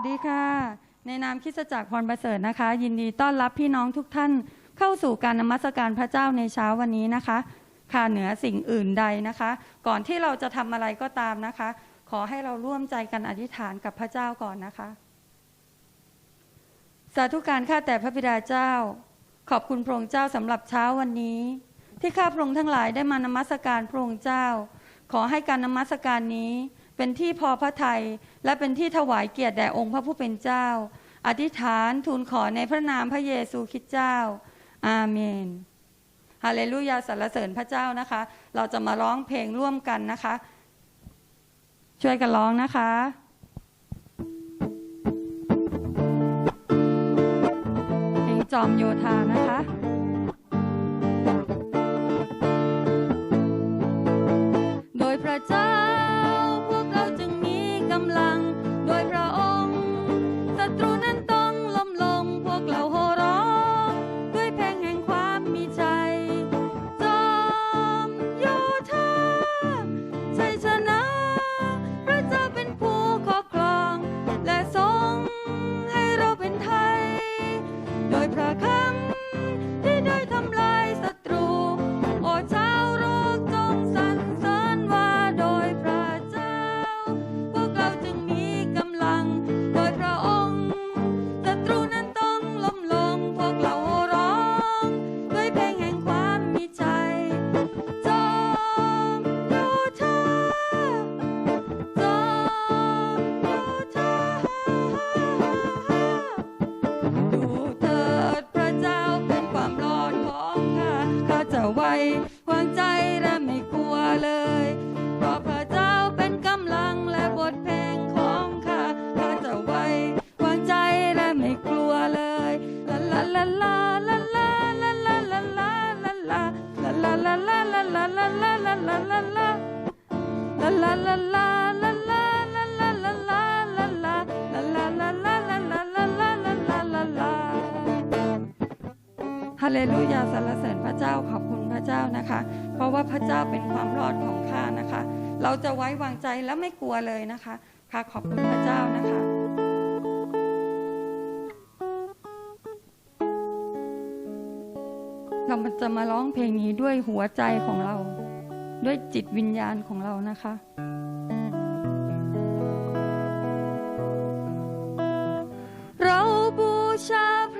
สดีค่ะ ในนามคิสจักรพรประเสริฐนะคะ ยินดีต้อนรับพี่น้องทุกท่านเข้าสู่การนมัสการพระเจ้าในเช้าวันนี้นะคะ ค่ะเหนือสิ่งอื่นใดนะคะ ก่อนที่เราจะทำอะไรก็ตามนะคะ ขอให้เราร่วมใจกันอธิษฐานกับพระเจ้าก่อนนะคะ สาธุการข้าแต่พระบิดาเจ้า ขอบคุณพระองค์เจ้าสำหรับเช้าวันนี้ ที่ข้าพระองค์ทั้งหลายได้มานมัสการพระองค์เจ้า ขอให้การนมัสการนี้เป็นที่พอพระทัย และเป็นที่ถวายเกียรติแด่องค์พระผู้เป็นเจ้า อธิษฐานทูลขอในพระนามพระเยซูคริสต์เจ้า อาเมนฮาเลลูยาสรรเสริญพระเจ้านะคะ เราจะมาร้องเพลงร่วมกันนะคะ ช่วยกันร้องนะคะเพลงจอมโยธานะคะ ฮาเลลูยาสรรเสริญพระเจ้าขอบคุณพระเจ้านะคะ เพราะว่าพระเจ้าเป็นความรอดของข้านะคะ เราจะไว้วางใจและไม่กลัวเลยนะคะค่ะขอบคุณพระเจ้านะคะ จะมาร้องเพลงนี้ด้วยหัวใจของเรา ด้วยจิตวิญญาณของเรานะคะเราบูชาพระ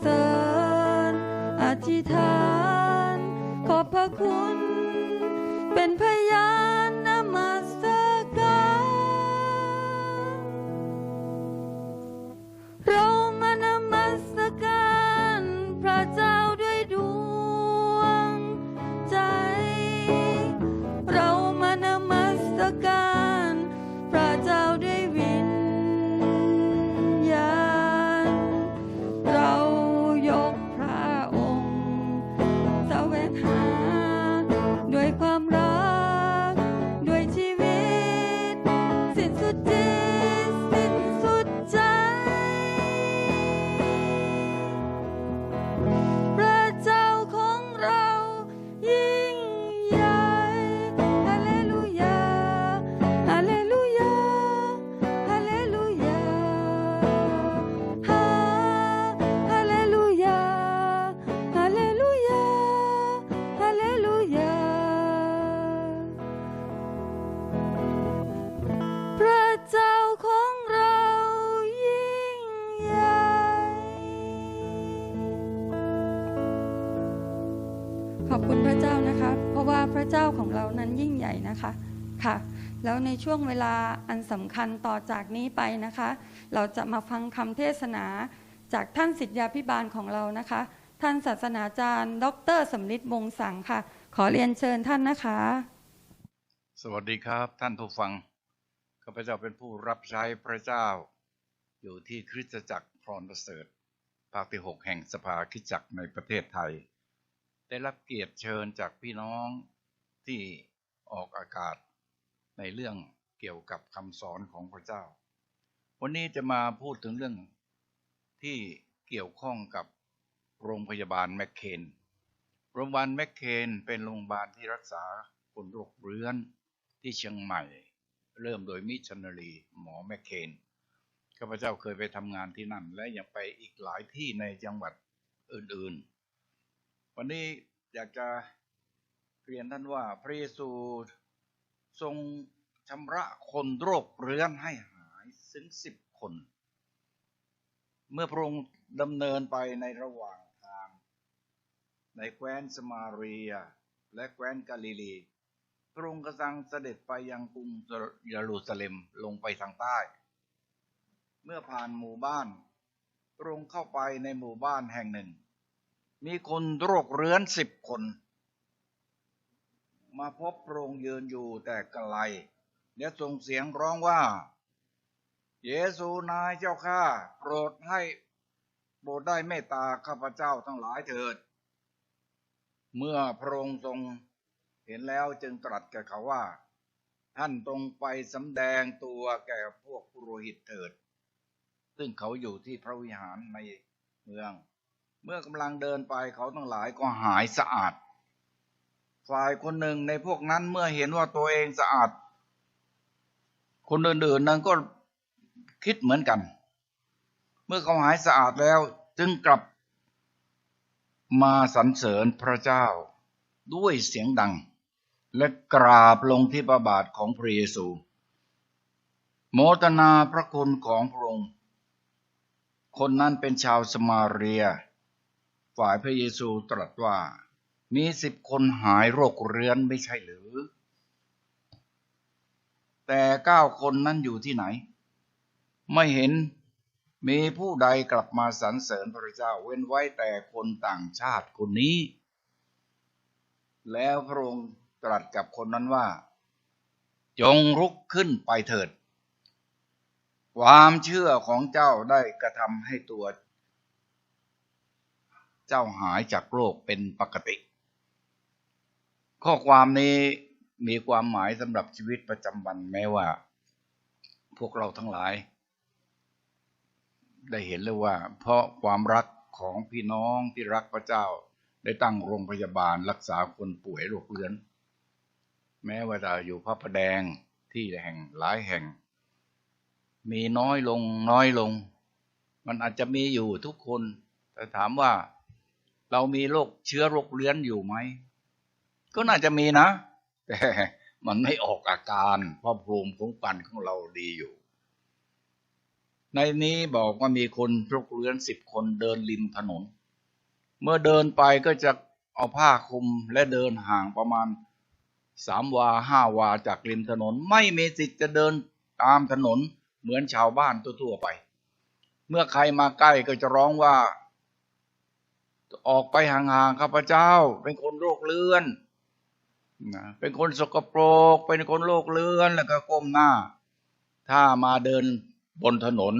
เสริญอธิษฐาน ขอบพระคุณ เป็นพยาน ขอบคุณพระเจ้านะคะ เพราะว่าพระเจ้าของเรานั้นยิ่งใหญ่นะคะค่ะ แล้วในช่วงเวลาอันสำคัญต่อจากนี้ไปนะคะ เราจะมาฟังคำเทศนาจากท่านสิทธยาพิบาลของเรานะคะ ท่านศาสนาจารย์ ดรสำลิดวงสังค่ะ ขอเรียนเชิญท่านนะคะ สวัสดีครับท่านผู้ฟังข้าพเจ้าเป็นผู้รับใช้พระเจ้า อยู่ที่คริสตจักรพรประเสริฐภาคที่หกแห่งสภาคริสตจักรในประเทศไทย ได้รับเกียรติเชิญจากพี่น้องที่ออกอากาศในเรื่องเกี่ยวกับคำสอนของพระเจ้า วันนี้จะมาพูดถึงเรื่องที่เกี่ยวข้องกับโรงพยาบาลแมคเคน โรงพยาบาลแมคเคนเป็นโรงพยาบาลที่รักษาคนโรคเรื้อนที่เชียงใหม่ เริ่มโดยมิชชันนารีหมอแมคเคนข้าพเจ้าเคยไปทำงานที่นั่น และยังไปอีกหลายที่ในจังหวัดอื่นๆ วันนี้อยากจะเรียนท่านว่าพระเยซูทรงชำระคนโรคเรื้อนให้หายถึงสิบคน เมื่อพระองค์ดำเนินไปในระหว่างทาง ในแคว้นสมาเรีย และแคว้นกาลิลี พระองค์กำลังเสด็จไปยังกรุงเยรูซาเล็มลงไปทางใต้ เมื่อผ่านหมู่บ้าน พระองค์เข้าไปในหมู่บ้านแห่งหนึ่ง มีคนโรคเรื้อนสิบคน มาพบพระองค์ยืนอยู่แต่ไกลและส่งเสียงร้องว่า เยซูนายเจ้าข้าโปรดให้โปรดได้เมตตาข้าพเจ้าทั้งหลายเถิด เมื่อพระองค์ทรงเห็นแล้วจึงตรัสแก่เขาว่า ท่านตรงไปสำแดงตัวแก่พวกปุโรหิตเถิด ซึ่งเขาอยู่ที่พระวิหารในเมือง เมื่อกำลังเดินไปเขาทั้งหลายก็หายสะอาด ฝ่ายคนหนึ่งในพวกนั้นเมื่อเห็นว่าตัวเองสะอาด คนอื่นๆนั้นก็คิดเหมือนกัน เมื่อเขาหายสะอาดแล้วจึงกลับมาสรรเสริญพระเจ้าด้วยเสียงดัง และกราบลงที่พระบาทของพระเยซู โมทนาพระคุณของพระองค์ คนนั้นเป็นชาวสมาเรีย ฝ่ายพระเยซูตรัสว่า มีสิบคนหายโรคเรื้อนไม่ใช่หรือ แต่เก้าคนนั้นอยู่ที่ไหน ไม่เห็นมีผู้ใดกลับมาสรรเสริญพระเจ้าเว้นไว้แต่คนต่างชาติคนนี้ แล้วพระองค์ตรัสกับคนนั้นว่า จงลุกขึ้นไปเถิด ความเชื่อของเจ้าได้กระทำให้ตัว เจ้าหายจากโรคเป็นปกติ ข้อความนี้มีความหมายสำหรับชีวิตประจำวันแม้ว่า พวกเราทั้งหลาย ได้เห็นเลยว่า เพราะความรักของพี่น้องที่รักพระเจ้าได้ตั้งโรงพยาบาลรักษาคนป่วยโรคเรื้อน แม้ว่าจะอยู่พระประแดงที่แห่งหลายแห่ง มีน้อยลงน้อยลง มันอาจจะมีอยู่ทุกคน แต่ถามว่า เรามีโรคเชื้อโรคเรื้อนอยู่ไหม ก็น่าจะมีนะ แต่มันไม่ออกอาการเพราะภูมิคุ้มกันของเราดีอยู่ ในนี้บอกว่ามีคนโรคเรื้อนสิบคนเดินริมถนน เมื่อเดินไปก็จะเอาผ้าคลุมและเดินห่างประมาณสามวาห้าวาจากริมถนน ไม่มีสิทธิ์จะเดินตามถนนเหมือนชาวบ้านทั่วๆไป เมื่อใครมาใกล้ก็จะร้องว่า ออกไปห่างๆข้าพเจ้า เป็นคนโรคเรื้อนนะเป็นคนสกปรก เป็นคนโรคเรื้อนแล้วก็ก้มหน้า ถ้ามาเดินบนถนน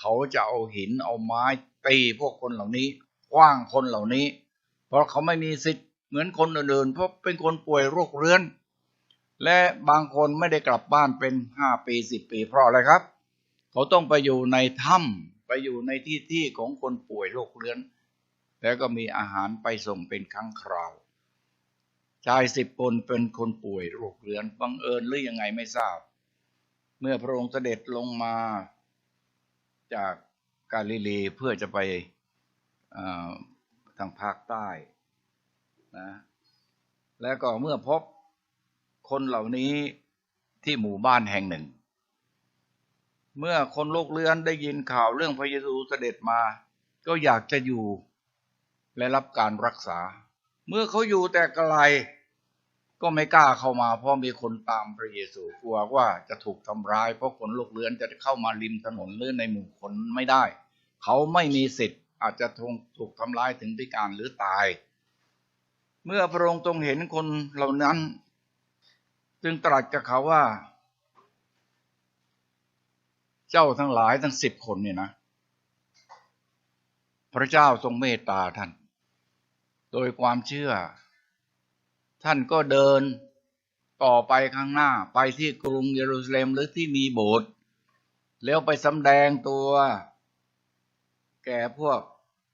เขาจะเอาหินเอาไม้ตีพวกคนเหล่านี้กว้างคนเหล่านี้ เพราะเขาไม่มีสิทธิ์เหมือนคนอื่นๆเพราะเป็นคนป่วยโรคเรื้อน และบางคนไม่ได้กลับบ้านเป็นห้าปีสิบปีเพราะอะไรครับ เขาต้องไปอยู่ในถ้ำไปอยู่ในที่ที่ของคนป่วยโรคเรื้อน แล้วก็มีอาหารไปส่งเป็นครั้งคราว ชายสิบคนเป็นคนป่วยโรคเรื้อนบังเอิญหรือยังไงไม่ทราบ เมื่อพระองค์เสด็จลงมาจากกาลิลีเพื่อจะไปทางภาคใต้นะแล้วก็เมื่อพบคนเหล่านี้ที่หมู่บ้านแห่งหนึ่ง เมื่อคนโรคเรื้อนได้ยินข่าวเรื่องพระเยซูเสด็จมา ก็อยากจะอยู่ และรับการรักษา เมื่อเขาอยู่แต่ไกล ก็ไม่กล้าเข้ามา เพราะมีคนตามพระเยซูกลัวว่าจะถูกทำร้าย เพราะคนโรคเรื้อนจะเข้ามาริมถนนหรือในหมู่คนไม่ได้ เขาไม่มีสิทธิ์อาจจะถูกทำร้ายถึงพิการหรือตาย เมื่อพระองค์ทรงเห็นคนเหล่านั้น จึงตรัสกับเขาว่า เจ้าทั้งหลายทั้งสิบคนเนี่ยนะพระเจ้าทรงเมตตาท่าน โดยความเชื่อ ท่านก็เดินต่อไปข้างหน้าไปที่กรุงเยรูซาเล็มหรือที่มีโบสถ์แล้วไปสำแดงตัว แก่พวก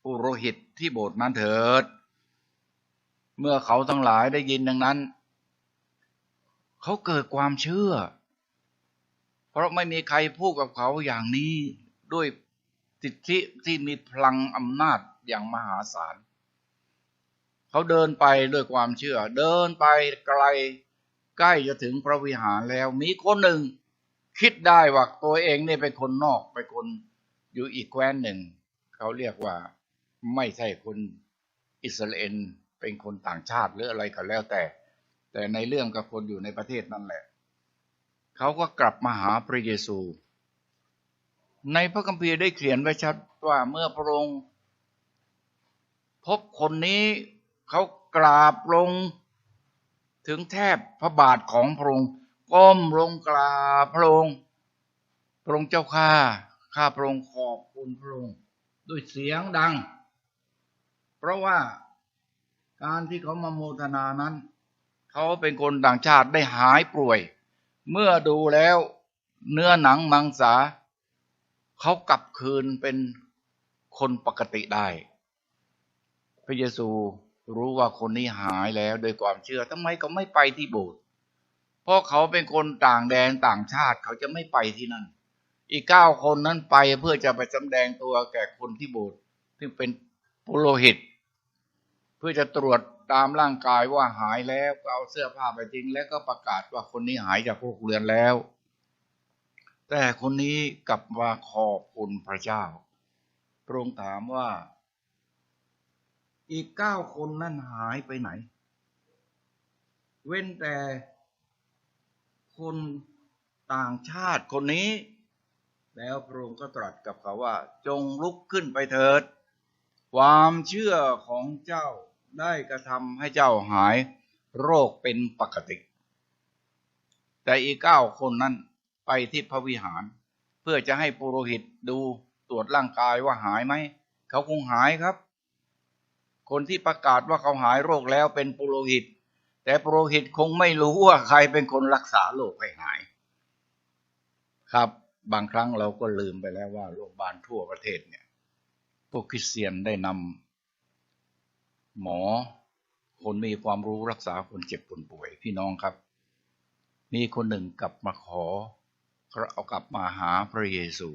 ปุโรหิตที่โบสถ์นั้นเถิด เมื่อเขาทั้งหลายได้ยินดังนั้น เขาเกิดความเชื่อ เพราะไม่มีใครพูดกับเขาอย่างนี้ด้วยสิทธิที่มีพลังอำนาจอย่างมหาศาล เขาเดินไปด้วยความเชื่อ เดินไปไกล ใกล้จะถึงพระวิหารแล้ว มีคนหนึ่ง คิดได้ว่าตัวเองเนี่ยเป็นคนนอกเป็นคนอยู่อีกแคว้นหนึ่ง เขาเรียกว่าไม่ใช่คนอิสราเอลเป็นคนต่างชาติหรืออะไรก็แล้วแต่ แต่ในเรื่องกับคนอยู่ในประเทศนั่นแหละ เขาก็กลับมาหาพระเยซู ในพระคัมภีร์ได้เขียนไว้ชัดว่าเมื่อพระองค์พบคนนี้ เขากราบลง ถึงแทบพระบาทของพระองค์ก้มลงกราบพระองค์พระองค์เจ้าข้าข้าพระองค์ขอบคุณพระองค์ด้วยเสียงดัง เพราะว่าการที่เขามาโมทนานั้น เขาเป็นคนต่างชาติได้หายป่วย เมื่อดูแล้วเนื้อหนังมังสา เขากลับคืนเป็นคนปกติได้ พระเยซู รู้ว่าคนนี้หายแล้วโดยความเชื่อทำไมเขาไม่ไปที่โบสถ์เพราะเขาเป็นคนต่างแดนต่างชาติเขาจะไม่ไปที่นั่น อีกเก้าคนนั้นไปเพื่อจะไปสำแดงตัวแก่คนที่โบสถ์ซึ่งเป็นปุโรหิต เพื่อจะตรวจตามร่างกายว่าหายแล้วก็เอาเสื้อผ้าไปทิ้งแล้วก็ประกาศว่าคนนี้หายจากพวกเรือนแล้ว แต่คนนี้กลับมาขอบคุณพระเจ้าพระองค์ถามว่า อีกเก้าคนนั่นหายไปไหน เว้นแต่คนต่างชาติคนนี้ แล้วพระองค์ก็ตรัสกับเขาว่า จงลุกขึ้นไปเถิด ความเชื่อของเจ้าได้กระทำให้เจ้าหายโรคเป็นปกติ แต่อีกเก้าคนนั้นไปที่พระวิหาร เพื่อจะให้ปุโรหิตดูตรวจร่างกายว่าหายไหม เขาคงหายครับ คนที่ประกาศว่าเขาหายโรคแล้วเป็นปุโรหิต แต่ปุโรหิตคงไม่รู้ว่าใครเป็นคนรักษาโรคให้หาย ครับบางครั้งเราก็ลืมไปแล้วว่าโรงพยาบาลทั่วประเทศเนี่ย พวกคริสเตียนได้นำหมอคนมีความรู้รักษาคนเจ็บคนป่วยพี่น้องครับ มีคนหนึ่งกลับมาขอเอากลับมาหาพระเยซู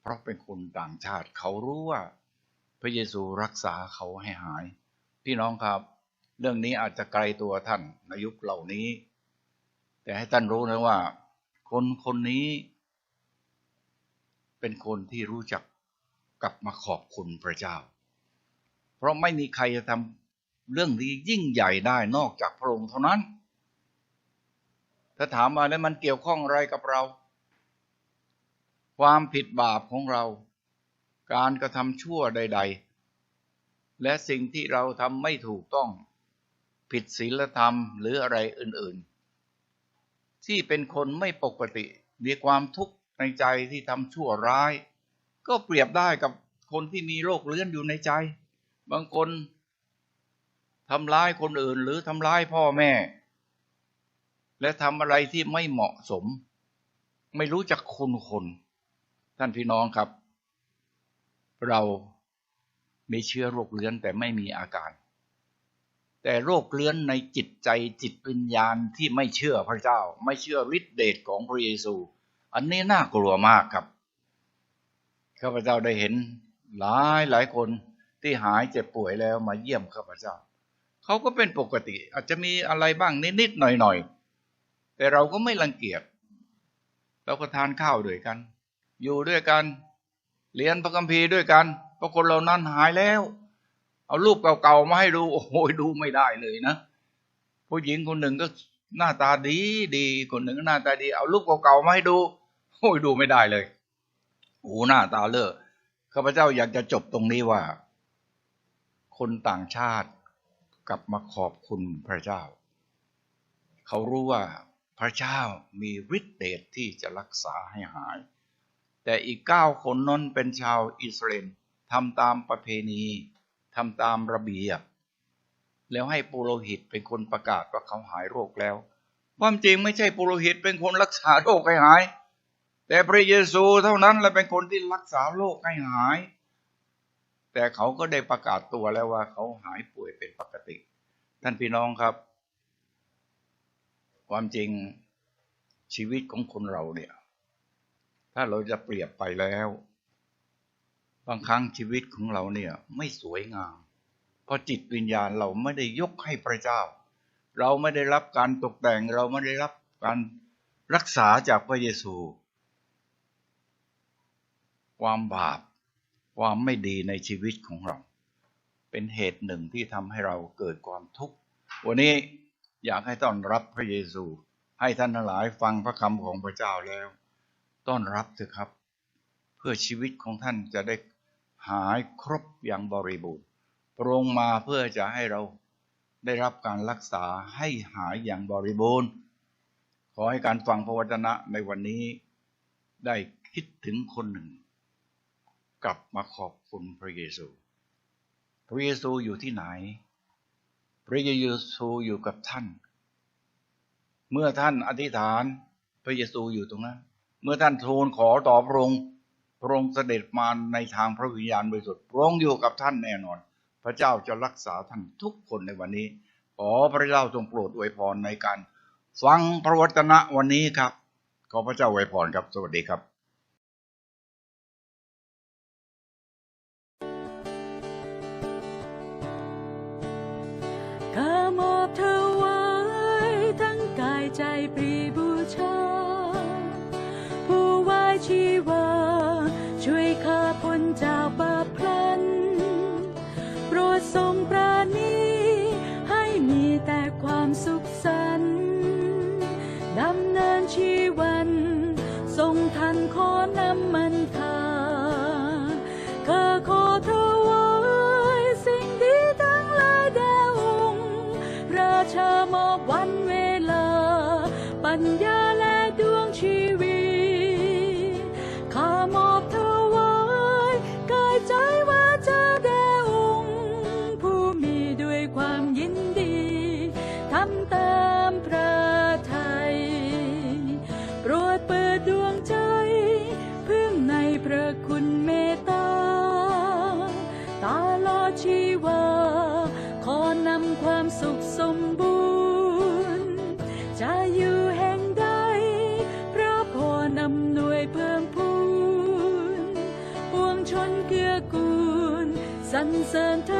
เพราะเป็นคนต่างชาติเขารู้ว่า พระเยซูรักษาเขาให้หาย พี่น้องครับ เรื่องนี้อาจจะไกลตัวท่านในยุคเหล่านี้ แต่ให้ท่านรู้นะว่า คนคนนี้ เป็นคนที่รู้จักกลับมาขอบคุณพระเจ้า เพราะไม่มีใครจะทำเรื่องที่ยิ่งใหญ่ได้นอกจากพระองค์เท่านั้น ถ้าถามมาแล้วมันเกี่ยวข้องอะไรกับเรา ความผิดบาปของเรา การกระทำชั่วใด ๆ และสิ่งที่เราทำไม่ถูกต้องผิดศีลธรรมหรืออะไรอื่นๆ ที่เป็นคนไม่ปกติมีความทุกข์ในใจที่ทำชั่วร้าย ก็เปรียบได้กับคนที่มีโรคเลื้อนอยู่ในใจ บางคนทำร้ายคนอื่นหรือทำร้ายพ่อแม่ และทำอะไรที่ไม่เหมาะสม ไม่รู้จักคุณคน ท่านพี่น้องครับ เรามีเชื้อโรคเลื้อนแต่ไม่มีอาการ แต่โรคเลื้อนในจิตใจจิตวิญญาณที่ไม่เชื่อพระเจ้า ไม่เชื่อฤทธิเดชของพระเยซู อันนี้น่ากลัวมากครับข้าพเจ้าได้เห็นหลายหลายคนที่หายเจ็บป่วยแล้วมาเยี่ยมข้าพเจ้า เขาก็เป็นปกติ อาจจะมีอะไรบ้างนิดๆหน่อยๆแต่เราก็ไม่รังเกียจเราก็ทานข้าวด้วยกัน อยู่ด้วยกัน เรียนพระคัมภีร์ด้วยกันเพราะคนเหล่านั้นหายแล้ว เอารูปเก่าๆมาให้ดู โอ้โหดูไม่ได้เลยนะ ผู้หญิงคนหนึ่งก็หน้าตาดีดีคนหนึ่งก็หน้าตาดี เอารูปเก่าๆมาให้ดูโอ้ยดูไม่ได้เลยโอ้หน้าตาเลอะข้าพเจ้าอยากจะจบตรงนี้ว่า คนต่างชาติกลับมาขอบคุณพระเจ้า เขารู้ว่าพระเจ้ามีฤทธิเดชที่จะรักษาให้หาย แต่อีกเก้าคนนั้นเป็นชาวอิสราเอลทำตามประเพณีทำตามระเบียบ แล้วให้ปุโรหิตเป็นคนประกาศว่าเขาหายโรคแล้ว ความจริงไม่ใช่ปุโรหิตเป็นคนรักษาโรคให้หาย แต่พระเยซูเท่านั้นแหละเป็นคนที่รักษาโรคให้หาย แต่เขาก็ได้ประกาศตัวแล้วว่าเขาหายป่วยเป็นปกติ ท่านพี่น้องครับ ความจริงชีวิตของคนเราเนี่ย ถ้าเราจะเปรียบไปแล้ว บางครั้งชีวิตของเราเนี่ย ไม่สวยงาม เพราะจิตวิญญาณเราไม่ได้ยกให้พระเจ้า เราไม่ได้รับการตกแต่ง เราไม่ได้รับการรักษาจากพระเยซู ความบาป ความไม่ดีในชีวิตของเรา เป็นเหตุหนึ่งที่ทำให้เราเกิดความทุกข์ วันนี้อยากให้ต้อนรับพระเยซู ให้ท่านทั้งหลายฟังพระคำของพระเจ้าแล้ว ต้อนรับเถอะครับ เพื่อชีวิตของท่านจะได้หายครบอย่างบริบูรณ์พระองค์มาเพื่อจะให้เราได้รับการรักษาให้หายอย่างบริบูรณ์ ขอให้การฟังพระวจนะในวันนี้ได้คิดถึงคนหนึ่ง กลับมาขอบคุณพระเยซู พระเยซูอยู่ที่ไหน พระเยซูอยู่กับท่าน เมื่อท่านอธิษฐานพระเยซูอยู่ตรงนั้น เมื่อท่านทูลขอต่อพระองค์พระองค์เสด็จมาในทางพระวิญญาณบริสุทธิ์พระองค์อยู่กับท่านแน่นอน พระเจ้าจะรักษาท่านทุกคนในวันนี้ ขอพระเจ้าทรงโปรดอวยพรในการ ฟังพระวจนะวันนี้ครับ ขอพระเจ้าอวยพรครับ สวัสดีครับข้ามอบเธอไว้ทั้งกายใจปรี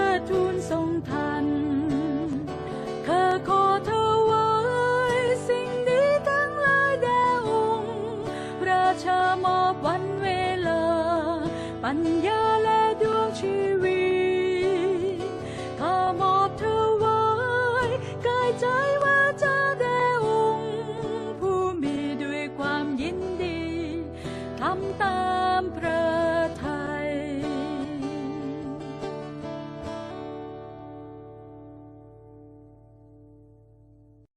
อทูลทรงทันข้าขอเธอไว้สิ่งดีทั้งหลายแด่องค์พระชามอบวันเวลา ปัญญา